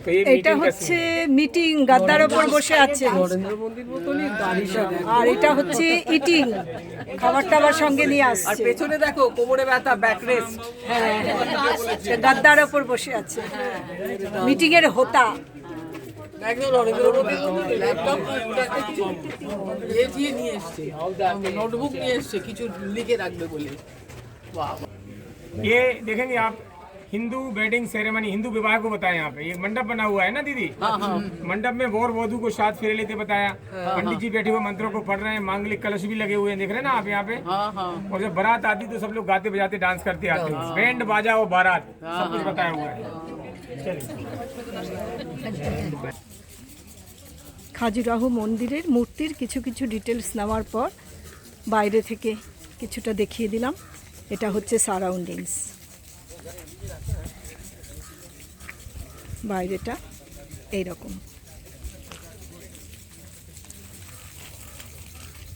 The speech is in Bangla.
तो ये এটা मीटिंग का হচ্ছে মিটিং গাদ্দার ওপর বসে আছে নরেন্দ্র মোদীর মতনই দাড়ি সব আর এটা হচ্ছে ইটিং খাবার টাবার সঙ্গে নিয়ে আর আসছে পেছনে দেখো কোমরে ব্যথা ব্যাক রেস্ট হ্যাঁ সে গাদ্দার ওপর বসে আছে মিটিং এর হোতা একদম নরেন্দ্র মোদীর মতন ল্যাপটপ কিছু ইয়ে দিয়ে নিয়ে এসছে নোটবুক নিয়ে এসছে কিছু লিখে রাখবে বলে বাহ ये देखेंगे आप हिंदू वेडिंग सेरेमनी हिंदू विवाह को बताया यहाँ पे ये मंडप बना हुआ है ना दीदी हाँ हाँ मंडप में वर वधु को साथ फेरे लेते बताया पंडित जी बैठे हुए मंत्रों को पढ़ रहे हैं मांगलिक कलश भी लगे हुए हैं देख रहे हैं ना आप यहाँ पे हाँ हाँ और जब बारात आती तो सब लोग गाते बजाते डांस करते आते हैं बैंड बाजा और बारात सब कुछ बताया हुआ है খাজুরাহো মন্দিরের মূর্তির কিছু কিছু ডিটেলস নেওয়ার পর বাইরে থেকে কিছুটা দেখিয়ে দিলাম এটা হচ্ছে সারাউন্ডিংস বাইরেটা এইরকম।